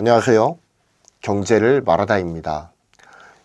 안녕하세요. 경제를 말하다입니다.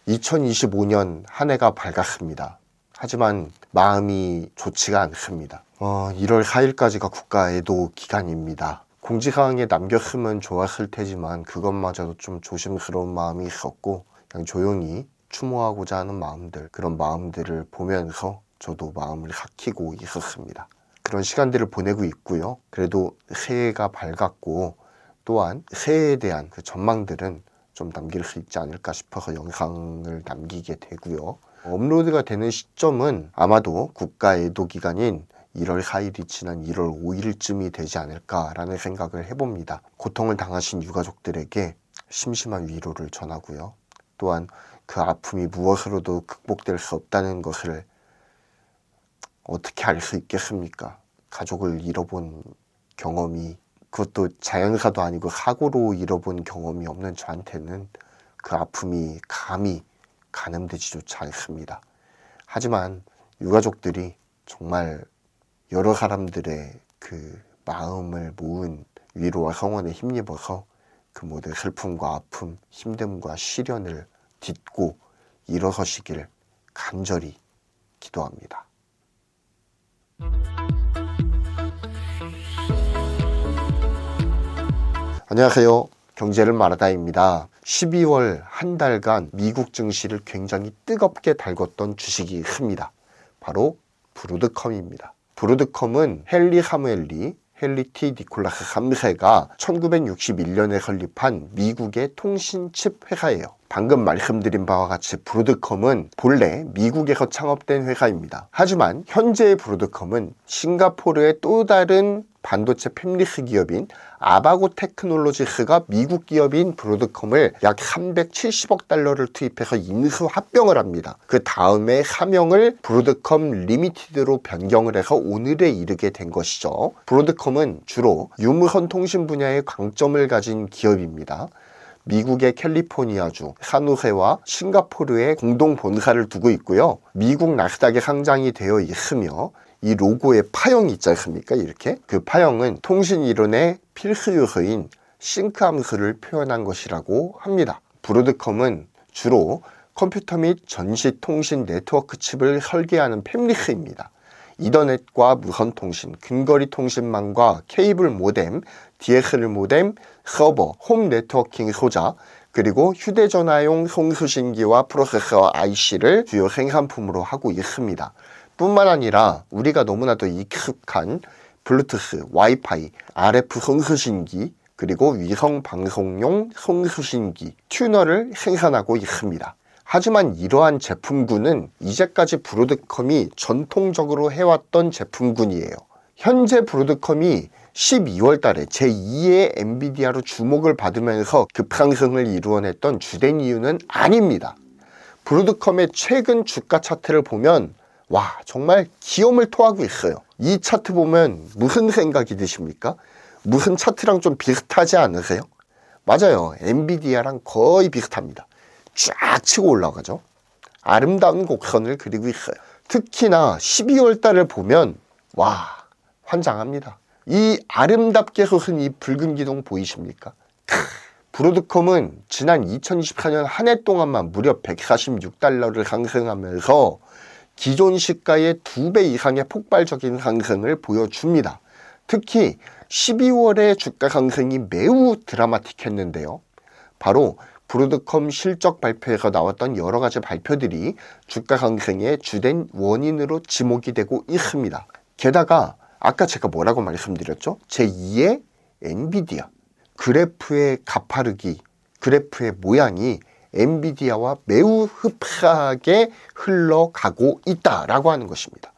2025년 한 해가 밝았습니다. 하지만 마음이 좋지가 않습니다. 어, 1월 4일까지가 국가애도 기간입니다. 공지사항에 남겼으면 좋았을 테지만 그것마저도 좀 조심스러운 마음이 있었고 그냥 조용히 추모하고자 하는 마음들 그런 마음들을 보면서 저도 마음을 삭히고 있었습니다. 그런 시간들을 보내고 있고요. 그래도 새해가 밝았고 또한 새해에 대한 그 전망들은 좀 남길 수 있지 않을까 싶어서 영상을 남기게 되고요. 업로드가 되는 시점은 아마도 국가 애도 기간인 1월 4일이 지난 1월 5일쯤이 되지 않을까라는 생각을 해봅니다. 고통을 당하신 유가족들에게 심심한 위로를 전하고요. 또한 그 아픔이 무엇으로도 극복될 수 없다는 것을 어떻게 알 수 있겠습니까? 가족을 잃어본 경험이 그것도 자연사도 아니고 사고로 잃어본 경험이 없는 저한테는 그 아픔이 감히 가늠되지조차 않습니다. 하지만 유가족들이 정말 여러 사람들의 그 마음을 모은 위로와 성원에 힘입어서 그 모든 슬픔과 아픔, 힘듦과 시련을 딛고 일어서시길 간절히 기도합니다. 안녕하세요. 경제를 말하다입니다. 12월 한 달간 미국 증시를 굉장히 뜨겁게 달궜던 주식이 큽니다. 바로 브로드컴입니다. 브로드컴은 헨리 사무엘리 헨리 T. 니콜라스 3세가 1961년에 설립한 미국의 통신칩 회사예요. 방금 말씀드린 바와 같이 브로드컴은 본래 미국에서 창업된 회사입니다. 하지만 현재의 브로드컴은 싱가포르의 또 다른 반도체 팹리스 기업인 아바고 테크놀로지스가 미국 기업인 브로드컴을 약 370억 달러를 투입해서 인수 합병을 합니다. 그 다음에 사명을 브로드컴 리미티드로 변경을 해서 오늘에 이르게 된 것이죠. 브로드컴은 주로 유무선 통신 분야의 강점을 가진 기업입니다. 미국의 캘리포니아주, 산호세와 싱가포르에 공동 본사를 두고 있고요. 미국 나스닥에 상장이 되어 있으며 이 로고의 파형이 있지 않습니까? 이렇게 그 파형은 통신 이론의 필수 요소인 싱크 함수를 표현한 것이라고 합니다. 브로드컴은 주로 컴퓨터 및 전시 통신 네트워크 칩을 설계하는 팹리스입니다. 이더넷과 무선 통신, 근거리 통신망과 케이블 모뎀, DSL 모뎀, 서버, 홈 네트워킹 소자, 그리고 휴대전화용 송수신기와 프로세서 IC를 주요 생산품으로 하고 있습니다. 뿐만 아니라 우리가 너무나도 익숙한 블루투스, 와이파이, RF 송수신기, 그리고 위성 방송용 송수신기, 튜너를 생산하고 있습니다. 하지만 이러한 제품군은 이제까지 브로드컴이 전통적으로 해왔던 제품군이에요. 현재 브로드컴이 12월 달에 제2의 엔비디아로 주목을 받으면서 급상승을 이루어냈던 주된 이유는 아닙니다. 브로드컴의 최근 주가 차트를 보면 와 정말 기염을 토하고 있어요. 이 차트 보면 무슨 생각이 드십니까? 무슨 차트랑 좀 비슷하지 않으세요? 맞아요. 엔비디아랑 거의 비슷합니다. 쫙 치고 올라가죠. 아름다운 곡선을 그리고 있어요. 특히나 12월 달을 보면 와 환장합니다. 이 아름답게 솟은 이 붉은 기둥 보이십니까? 브로드컴은 지난 2024년 한 해 동안만 무려 146달러를 상승하면서 기존 시가의 두 배 이상의 폭발적인 상승을 보여줍니다. 특히 12월의 주가 상승이 매우 드라마틱했는데요. 바로 브로드컴 실적 발표에서 나왔던 여러 가지 발표들이 주가 상승의 주된 원인으로 지목이 되고 있습니다. 게다가 아까 제가 뭐라고 말씀드렸죠? 제2의 엔비디아. 그래프의 가파르기, 그래프의 모양이 엔비디아와 매우 흡사하게 흘러가고 있다라고 하는 것입니다.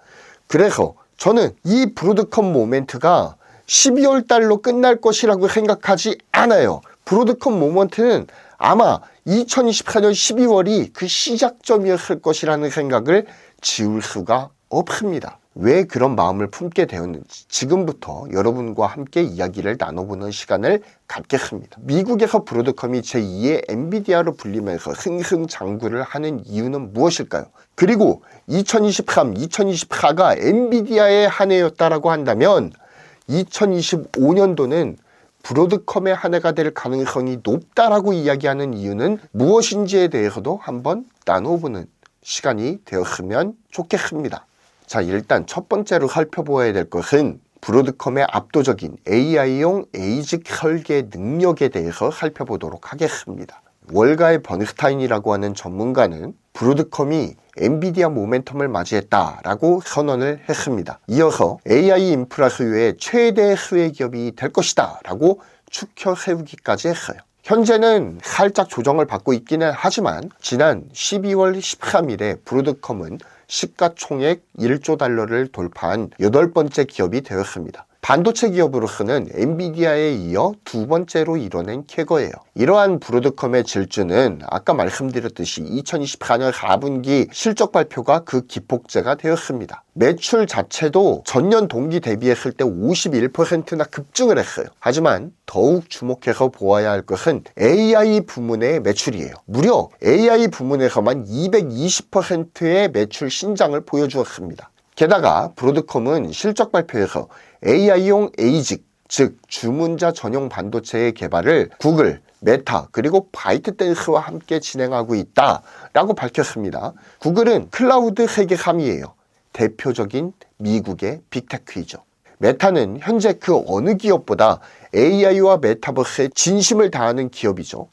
그래서 저는 이 브로드컴 모멘트가 12월 달로 끝날 것이라고 생각하지 않아요. 브로드컴 모멘트는 아마 2024년 12월이 그 시작점이었을 것이라는 생각을 지울 수가 없습니다. 왜 그런 마음을 품게 되었는지 지금부터 여러분과 함께 이야기를 나눠보는 시간을 갖겠습니다. 미국에서 브로드컴이 제2의 엔비디아로 불리면서 승승장구를 하는 이유는 무엇일까요? 그리고 2023, 2024가 엔비디아의 한 해였다라고 한다면 2025년도는 브로드컴의 한 해가 될 가능성이 높다라고 이야기하는 이유는 무엇인지에 대해서도 한번 나눠보는 시간이 되었으면 좋겠습니다. 자, 일단 첫 번째로 살펴보아야 될 것은 브로드컴의 압도적인 AI용 에이직 설계 능력에 대해서 살펴보도록 하겠습니다. 월가의 버니스타인이라고 하는 전문가는 브로드컴이 엔비디아 모멘텀을 맞이했다라고 선언을 했습니다. 이어서 AI 인프라 수요의 최대 수혜 기업이 될 것이다 라고 추켜 세우기까지 했어요. 현재는 살짝 조정을 받고 있기는 하지만 지난 12월 13일에 브로드컴은 시가총액 1조 달러를 돌파한 여덟 번째 기업이 되었습니다. 반도체 기업으로서는 엔비디아에 이어 두 번째로 이뤄낸 캐거예요. 이러한 브로드컴의 질주는 아까 말씀드렸듯이 2024년 4분기 실적 발표가 그 기폭제가 되었습니다. 매출 자체도 전년 동기 대비했을 때 51%나 급증을 했어요. 하지만 더욱 주목해서 보아야 할 것은 AI 부문의 매출이에요. 무려 AI 부문에서만 220%의 매출 신장을 보여주었습니다. 게다가 브로드컴은 실적 발표에서 AI용 에이직, 즉 주문자 전용 반도체의 개발을 구글, 메타 그리고 바이트댄스와 함께 진행하고 있다라고 밝혔습니다. 구글은 클라우드 세계 3위예요. 대표적인 미국의 빅테크이죠. 메타는 현재 그 어느 기업보다 AI와 메타버스에 진심을 다하는 기업이죠.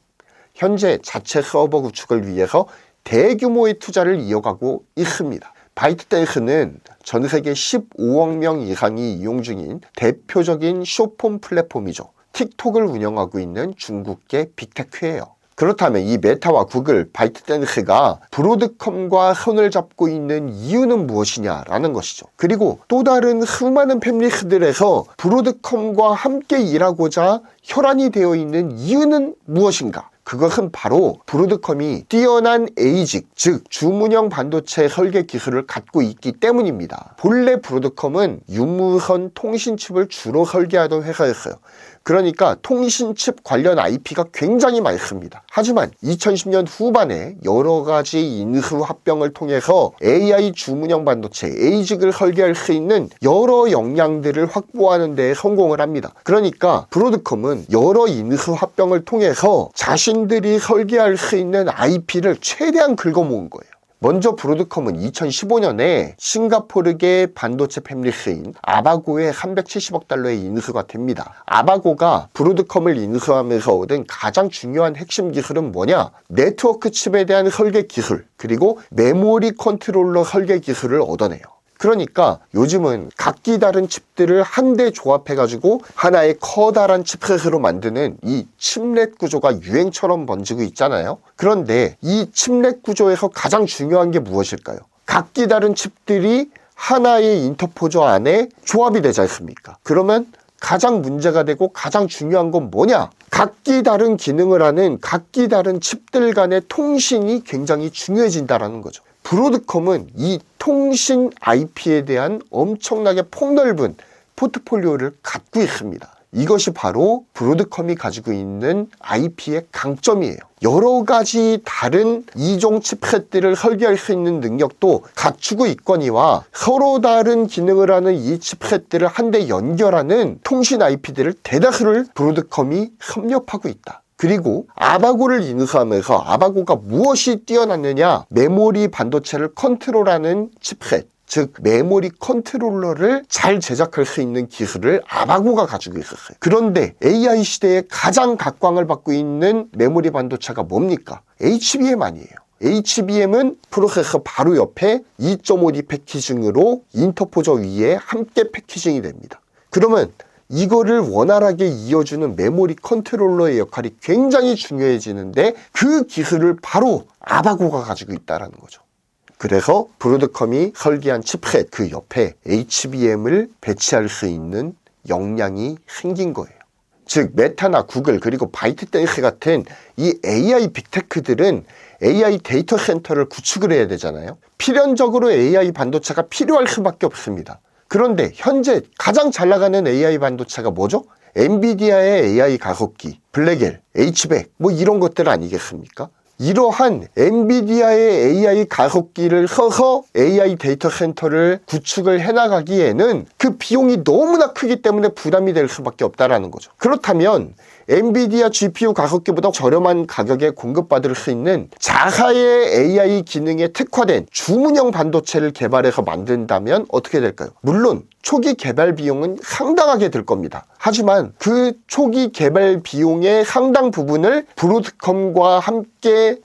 현재 자체 서버 구축을 위해서 대규모의 투자를 이어가고 있습니다. 바이트댄스는 전 세계 15억 명 이상이 이용 중인 대표적인 쇼폼 플랫폼이죠. 틱톡을 운영하고 있는 중국계 빅테크예요. 그렇다면 이 메타와 구글, 바이트댄스가 브로드컴과 손을 잡고 있는 이유는 무엇이냐라는 것이죠. 그리고 또 다른 수많은 팹리스들에서 브로드컴과 함께 일하고자 혈안이 되어 있는 이유는 무엇인가? 그것은 바로 브로드컴이 뛰어난 에이직, 즉 주문형 반도체 설계 기술을 갖고 있기 때문입니다. 본래 브로드컴은 유무선 통신칩을 주로 설계하던 회사였어요. 그러니까 통신칩 관련 IP가 굉장히 많습니다. 하지만 2010년 후반에 여러 가지 인수 합병을 통해서 AI 주문형 반도체, 에이직을 설계할 수 있는 여러 역량들을 확보하는 데 성공을 합니다. 그러니까 브로드컴은 여러 인수 합병을 통해서 자신 들이 설계할 수 있는 IP를 최대한 긁어모은 거예요. 먼저 브로드컴은 2015년에 싱가포르계 반도체 패밀리스인 아바고의 370억 달러의 인수가 됩니다. 아바고가 브로드컴을 인수하면서 얻은 가장 중요한 핵심 기술은 뭐냐? 네트워크 칩에 대한 설계 기술, 그리고 메모리 컨트롤러 설계 기술을 얻어내요. 그러니까 요즘은 각기 다른 칩들을 한데 조합해가지고 하나의 커다란 칩셋으로 만드는 이 칩넷 구조가 유행처럼 번지고 있잖아요. 그런데 이 칩넷 구조에서 가장 중요한 게 무엇일까요? 각기 다른 칩들이 하나의 인터포저 안에 조합이 되지 않습니까? 그러면 가장 문제가 되고 가장 중요한 건 뭐냐? 각기 다른 기능을 하는 각기 다른 칩들 간의 통신이 굉장히 중요해진다는 거죠. 브로드컴은 이 통신 IP에 대한 엄청나게 폭넓은 포트폴리오를 갖고 있습니다. 이것이 바로 브로드컴이 가지고 있는 IP의 강점이에요. 여러 가지 다른 이종 칩셋들을 설계할 수 있는 능력도 갖추고 있거니와 서로 다른 기능을 하는 이 칩셋들을 한데 연결하는 통신 IP들을 대다수를 브로드컴이 섭렵하고 있다. 그리고 아바고를 인수하면서 아바고가 무엇이 뛰어났느냐 메모리 반도체를 컨트롤하는 칩셋 즉 메모리 컨트롤러를 잘 제작할 수 있는 기술을 아바고가 가지고 있었어요. 그런데 AI 시대에 가장 각광을 받고 있는 메모리 반도체가 뭡니까? HBM 아니에요. HBM은 프로세서 바로 옆에 2.5D 패키징으로 인터포저 위에 함께 패키징이 됩니다. 그러면 이거를 원활하게 이어주는 메모리 컨트롤러의 역할이 굉장히 중요해지는데 그 기술을 바로 아바고가 가지고 있다는 거죠. 그래서 브로드컴이 설계한 칩셋 그 옆에 HBM을 배치할 수 있는 역량이 생긴 거예요. 즉 메타나 구글 그리고 바이트댄스 같은 이 AI 빅테크들은 AI 데이터 센터를 구축을 해야 되잖아요. 필연적으로 AI 반도체가 필요할 수밖에 없습니다. 그런데 현재 가장 잘 나가는 AI 반도체가 뭐죠? 엔비디아의 AI 가속기, 블랙엘, H백 뭐 이런 것들 아니겠습니까? 이러한 엔비디아의 AI 가속기를 써서 AI 데이터 센터를 구축을 해나가기에는 그 비용이 너무나 크기 때문에 부담이 될 수밖에 없다라는 거죠. 그렇다면 엔비디아 GPU 가격기보다 저렴한 가격에 공급받을 수 있는 자사의 AI 기능에 특화된 주문형 반도체를 개발해서 만든다면 어떻게 될까요? 물론 초기 개발 비용은 상당하게 들 겁니다. 하지만 그 초기 개발 비용의 상당 부분을 브로드컴과 함께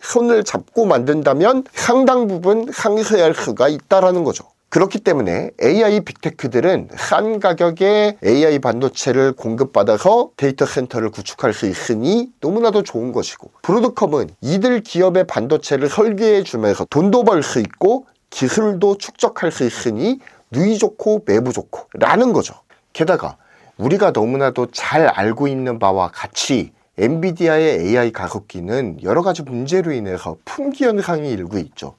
손을 잡고 만든다면 상당 부분 상쇄할 수가 있다라는 거죠. 그렇기 때문에 AI 빅테크들은 싼 가격에 AI 반도체를 공급받아서 데이터 센터를 구축할 수 있으니 너무나도 좋은 것이고 브로드컴은 이들 기업의 반도체를 설계해 주면서 돈도 벌 수 있고 기술도 축적할 수 있으니 누이 좋고 매부 좋고 라는 거죠. 게다가 우리가 너무나도 잘 알고 있는 바와 같이 엔비디아의 AI 가격기는 여러 가지 문제로 인해서 품귀 현상이 일고 있죠.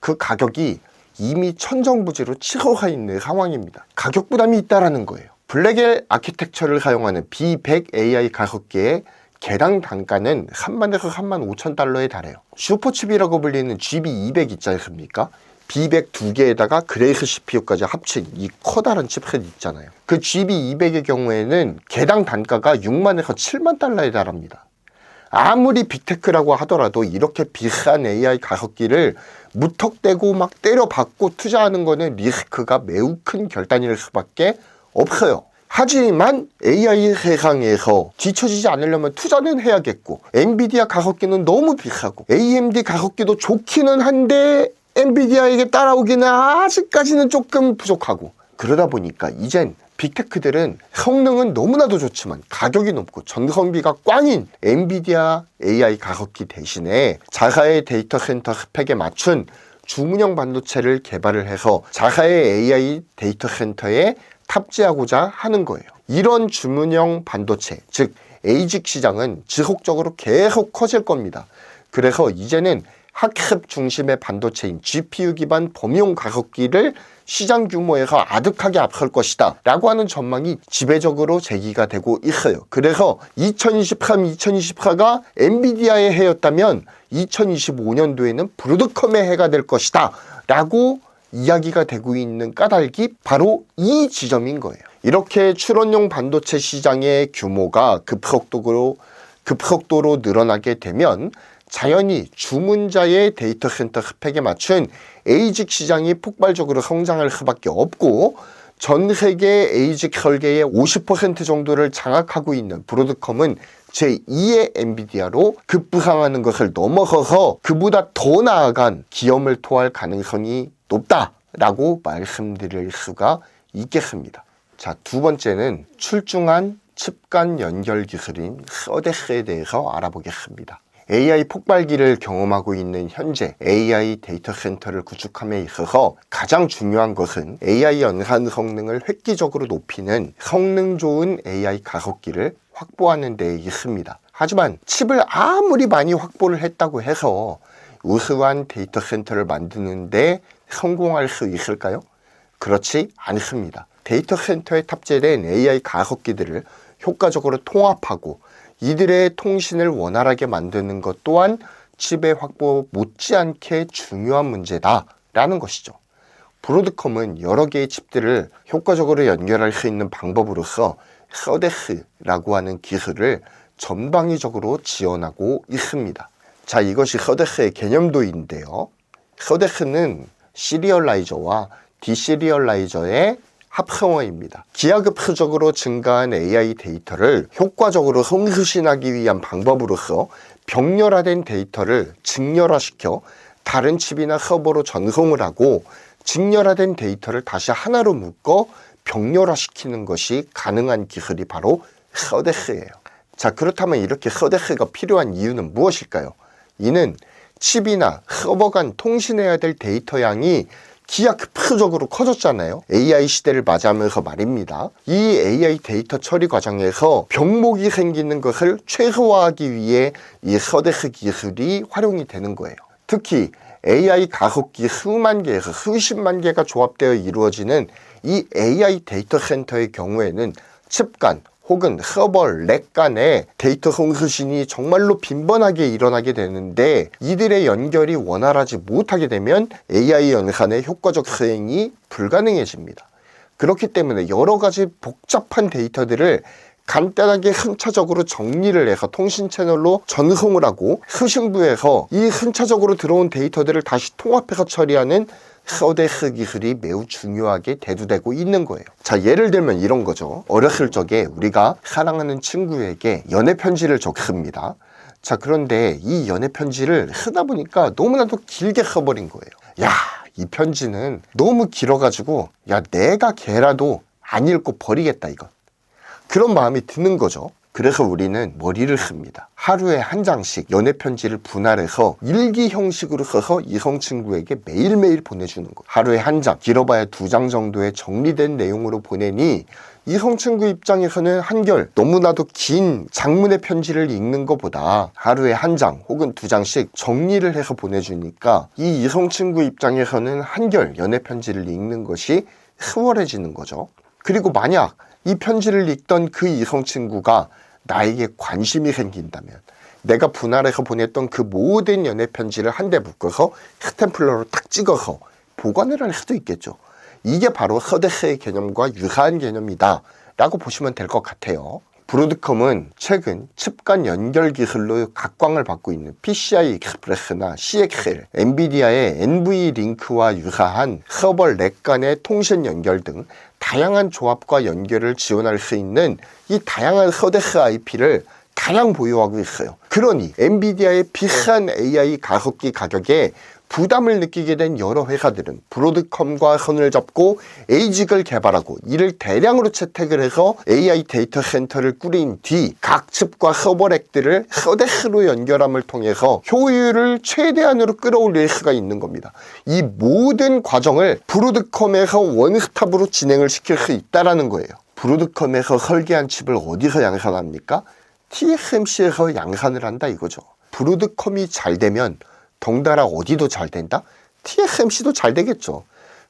그 가격이 이미 천정부지로 치러가 있는 상황입니다. 가격 부담이 있다라는 거예요. 블랙엘 아키텍처를 사용하는 B100 AI 가격기의 개당 단가는 3만에서 3만 5천 달러에 달해요. 슈퍼칩이라고 불리는 GB200 있지 않습니까? B100 두 개에다가 그레이스 CPU까지 합친 이 커다란 칩셋 있잖아요. 그 GB200의 경우에는 개당 단가가 6만에서 7만 달러에 달합니다. 아무리 빅테크라고 하더라도 이렇게 비싼 AI 가격기를 무턱대고 막 때려박고 투자하는 거는 리스크가 매우 큰 결단일 수밖에 없어요. 하지만 AI 세상에서 뒤처지지 않으려면 투자는 해야겠고 엔비디아 가격기는 너무 비싸고 AMD 가격기도 좋기는 한데 엔비디아에게 따라오기는 아직까지는 조금 부족하고 그러다 보니까 이젠 빅테크들은 성능은 너무나도 좋지만 가격이 높고 전성비가 꽝인 엔비디아 AI 가격기 대신에 자사의 데이터 센터 스펙에 맞춘 주문형 반도체를 개발을 해서 자사의 AI 데이터 센터에 탑재하고자 하는 거예요. 이런 주문형 반도체, 즉 에이직 시장은 지속적으로 계속 커질 겁니다. 그래서 이제는 학습 중심의 반도체인 GPU 기반 범용 가격기를 시장 규모에서 아득하게 앞설 것이다 라고 하는 전망이 지배적으로 제기가 되고 있어요. 그래서 2023, 2024가 엔비디아의 해였다면 2025년도에는 브로드컴의 해가 될 것이다 라고 이야기가 되고 있는 까닭이 바로 이 지점인 거예요. 이렇게 출원용 반도체 시장의 규모가 급속도로 급속도로 늘어나게 되면 자연히 주문자의 데이터 센터 스펙에 맞춘 에이직 시장이 폭발적으로 성장할 수밖에 없고 전 세계 에이직 설계의 50% 정도를 장악하고 있는 브로드컴은 제2의 엔비디아로 급부상하는 것을 넘어서서 그보다 더 나아간 기염을 토할 가능성이 높다라고 말씀드릴 수가 있겠습니다. 자, 두 번째는 출중한 칩간 연결 기술인 서데스에 대해서 알아보겠습니다. AI 폭발기를 경험하고 있는 현재 AI 데이터 센터를 구축함에 있어서 가장 중요한 것은 AI 연산 성능을 획기적으로 높이는 성능 좋은 AI 가속기를 확보하는 데 있습니다. 하지만 칩을 아무리 많이 확보를 했다고 해서 우수한 데이터 센터를 만드는데 성공할 수 있을까요? 그렇지 않습니다. 데이터 센터에 탑재된 AI 가속기들을 효과적으로 통합하고 이들의 통신을 원활하게 만드는 것 또한 칩의 확보 못지않게 중요한 문제다라는 것이죠. 브로드컴은 여러 개의 칩들을 효과적으로 연결할 수 있는 방법으로서 서데스라고 하는 기술을 전방위적으로 지원하고 있습니다. 자, 이것이 서데스의 개념도인데요. 서데스는 시리얼라이저와 디시리얼라이저의 합성어입니다. 기하급수적으로 증가한 AI 데이터를 효과적으로 송수신하기 위한 방법으로서 병렬화된 데이터를 직렬화시켜 다른 칩이나 서버로 전송을 하고 직렬화된 데이터를 다시 하나로 묶어 병렬화시키는 것이 가능한 기술이 바로 서데스예요. 자 그렇다면 이렇게 서데스가 필요한 이유는 무엇일까요? 이는 칩이나 서버 간 통신해야 될 데이터 양이 기하급수적으로 커졌잖아요. AI 시대를 맞이하면서 말입니다. 이 AI 데이터 처리 과정에서 병목이 생기는 것을 최소화하기 위해 이 서데스 기술이 활용이 되는 거예요. 특히 AI 가속기 수만 개에서 수십만 개가 조합되어 이루어지는 이 AI 데이터 센터의 경우에는 칩간 혹은 서버 렉 간의 데이터 송수신이 정말로 빈번하게 일어나게 되는데 이들의 연결이 원활하지 못하게 되면 AI 연산의 효과적 수행이 불가능해집니다. 그렇기 때문에 여러 가지 복잡한 데이터들을 간단하게 순차적으로 정리를 해서 통신 채널로 전송을 하고 수신부에서 이 순차적으로 들어온 데이터들을 다시 통합해서 처리하는 서데스 기술이 매우 중요하게 대두되고 있는 거예요. 자, 예를 들면 이런 거죠. 어렸을 적에 우리가 사랑하는 친구에게 연애 편지를 적습니다. 자, 그런데 이 연애 편지를 쓰다 보니까 너무나도 길게 써버린 거예요. 야, 이 편지는 너무 길어가지고, 야, 내가 걔라도 안 읽고 버리겠다, 이거. 그런 마음이 드는 거죠. 그래서 우리는 머리를 씁니다. 하루에 한 장씩 연애 편지를 분할해서 일기 형식으로 써서 이성 친구에게 매일매일 보내주는 거. 하루에 한 장, 길어봐야 두 장 정도의 정리된 내용으로 보내니 이성 친구 입장에서는 한결 너무나도 긴 장문의 편지를 읽는 것보다 하루에 한 장 혹은 두 장씩 정리를 해서 보내주니까 이 이성 친구 입장에서는 한결 연애 편지를 읽는 것이 수월해지는 거죠. 그리고 만약 이 편지를 읽던 그 이성 친구가 나에게 관심이 생긴다면 내가 분할해서 보냈던 그 모든 연애 편지를 한데 묶어서 스탬플러로 딱 찍어서 보관을 할 수도 있겠죠. 이게 바로 서데스의 개념과 유사한 개념이다 라고 보시면 될 것 같아요. 브로드컴은 최근 칩간 연결 기술로 각광을 받고 있는 PCI 익스프레스나 CXL, 엔비디아의 NV링크와 유사한 서버 렉 간의 통신 연결 등 다양한 조합과 연결을 지원할 수 있는 이 다양한 서데스 IP를 다량 보유하고 있어요. 그러니 엔비디아의 비싼 AI 가속기 가격에 부담을 느끼게 된 여러 회사들은 브로드컴과 손을 잡고 에이직을 개발하고 이를 대량으로 채택을 해서 AI 데이터 센터를 꾸린 뒤 각 칩과 서버렉들을 서데스로 연결함을 통해서 효율을 최대한으로 끌어올릴 수가 있는 겁니다. 이 모든 과정을 브로드컴에서 원스톱으로 진행을 시킬 수 있다는 거예요. 브로드컴에서 설계한 칩을 어디서 양산합니까? TSMC에서 양산을 한다 이거죠. 브로드컴이 잘 되면 덩달아 어디도 잘 된다? TSMC도 잘 되겠죠.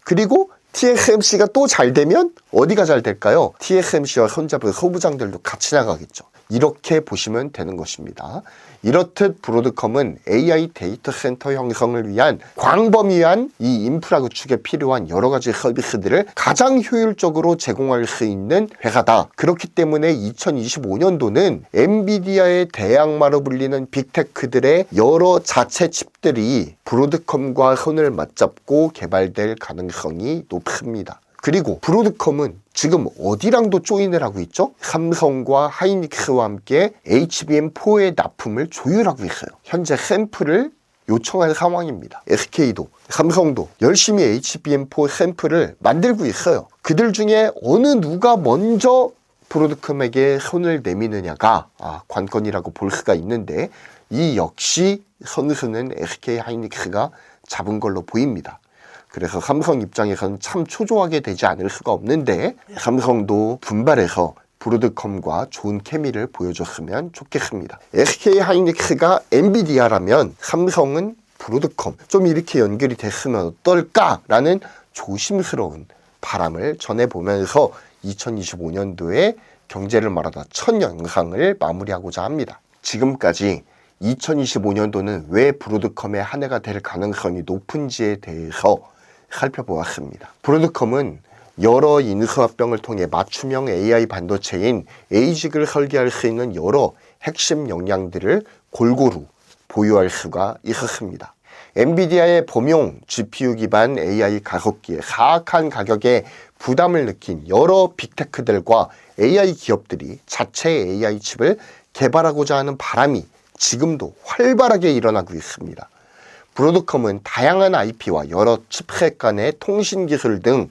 그리고 TSMC가 또 잘 되면 어디가 잘 될까요? TSMC와 손잡은 소부장들도 같이 나가겠죠. 이렇게 보시면 되는 것입니다. 이렇듯 브로드컴은 AI 데이터 센터 형성을 위한 광범위한 이 인프라 구축에 필요한 여러 가지 서비스들을 가장 효율적으로 제공할 수 있는 회사다. 그렇기 때문에 2025년도는 엔비디아의 대항마로 불리는 빅테크들의 여러 자체 칩들이 브로드컴과 손을 맞잡고 개발될 가능성이 높습니다. 그리고 브로드컴은 지금 어디랑도 조인을 하고 있죠? 삼성과 하이닉스와 함께 HBM4의 납품을 조율하고 있어요. 현재 샘플을 요청한 상황입니다. SK도 삼성도 열심히 HBM4 샘플을 만들고 있어요. 그들 중에 어느 누가 먼저 브로드컴에게 손을 내미느냐가 아, 관건이라고 볼 수가 있는데 이 역시 선수는 SK 하이닉스가 잡은 걸로 보입니다. 그래서 삼성 입장에서는 참 초조하게 되지 않을 수가 없는데 삼성도 분발해서 브로드컴과 좋은 케미를 보여줬으면 좋겠습니다. SK 하이닉스가 엔비디아라면 삼성은 브로드컴 좀 이렇게 연결이 됐으면 어떨까라는 조심스러운 바람을 전해보면서 2025년도에 경제를 말하다 첫 영상을 마무리하고자 합니다. 지금까지 2025년도는 왜 브로드컴의 한 해가 될 가능성이 높은지에 대해서 살펴보았습니다. 브로드컴은 여러 인수합병을 통해 맞춤형 AI 반도체인 에이직을 설계할 수 있는 여러 핵심 역량들을 골고루 보유할 수가 있었습니다. 엔비디아의 범용 GPU 기반 AI 가속기에 사악한 가격에 부담을 느낀 여러 빅테크들과 AI 기업들이 자체 AI 칩을 개발하고자 하는 바람이 지금도 활발하게 일어나고 있습니다. 브로드컴은 다양한 IP와 여러 칩셋 간의 통신 기술 등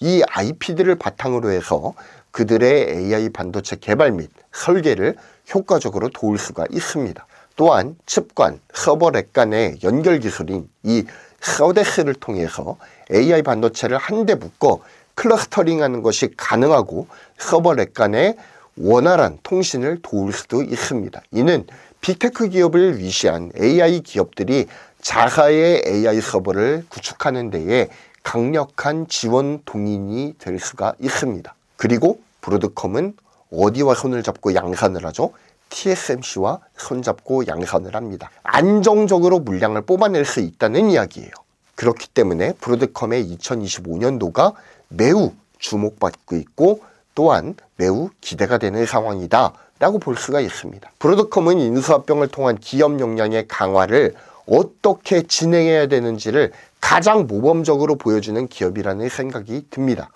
이 IP들을 바탕으로 해서 그들의 AI 반도체 개발 및 설계를 효과적으로 도울 수가 있습니다. 또한 칩관, 서버렉 간의 연결 기술인 이 서데스를 통해서 AI 반도체를 한데 묶어 클러스터링하는 것이 가능하고 서버렉 간의 원활한 통신을 도울 수도 있습니다. 이는 빅테크 기업을 위시한 AI 기업들이 자사의 AI 서버를 구축하는 데에 강력한 지원 동인이 될 수가 있습니다. 그리고 브로드컴은 어디와 손을 잡고 양산을 하죠? TSMC와 손잡고 양산을 합니다. 안정적으로 물량을 뽑아낼 수 있다는 이야기예요. 그렇기 때문에 브로드컴의 2025년도가 매우 주목받고 있고 또한 매우 기대가 되는 상황이다 라고 볼 수가 있습니다. 브로드컴은 인수합병을 통한 기업 역량의 강화를 어떻게 진행해야 되는지를 가장 모범적으로 보여주는 기업이라는 생각이 듭니다.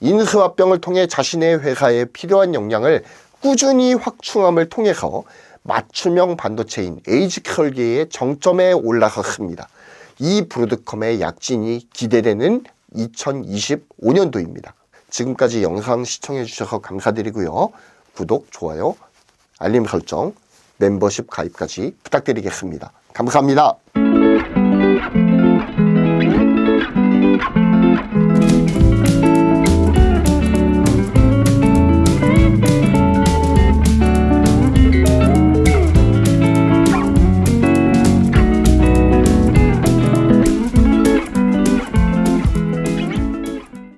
인수합병을 통해 자신의 회사에 필요한 역량을 꾸준히 확충함을 통해서 맞춤형 반도체인 에이직 설계의 정점에 올라섰습니다. 이 브로드컴의 약진이 기대되는 2025년도입니다. 지금까지 영상 시청해 주셔서 감사드리고요. 구독, 좋아요, 알림 설정, 멤버십 가입까지 부탁드리겠습니다. 감사합니다.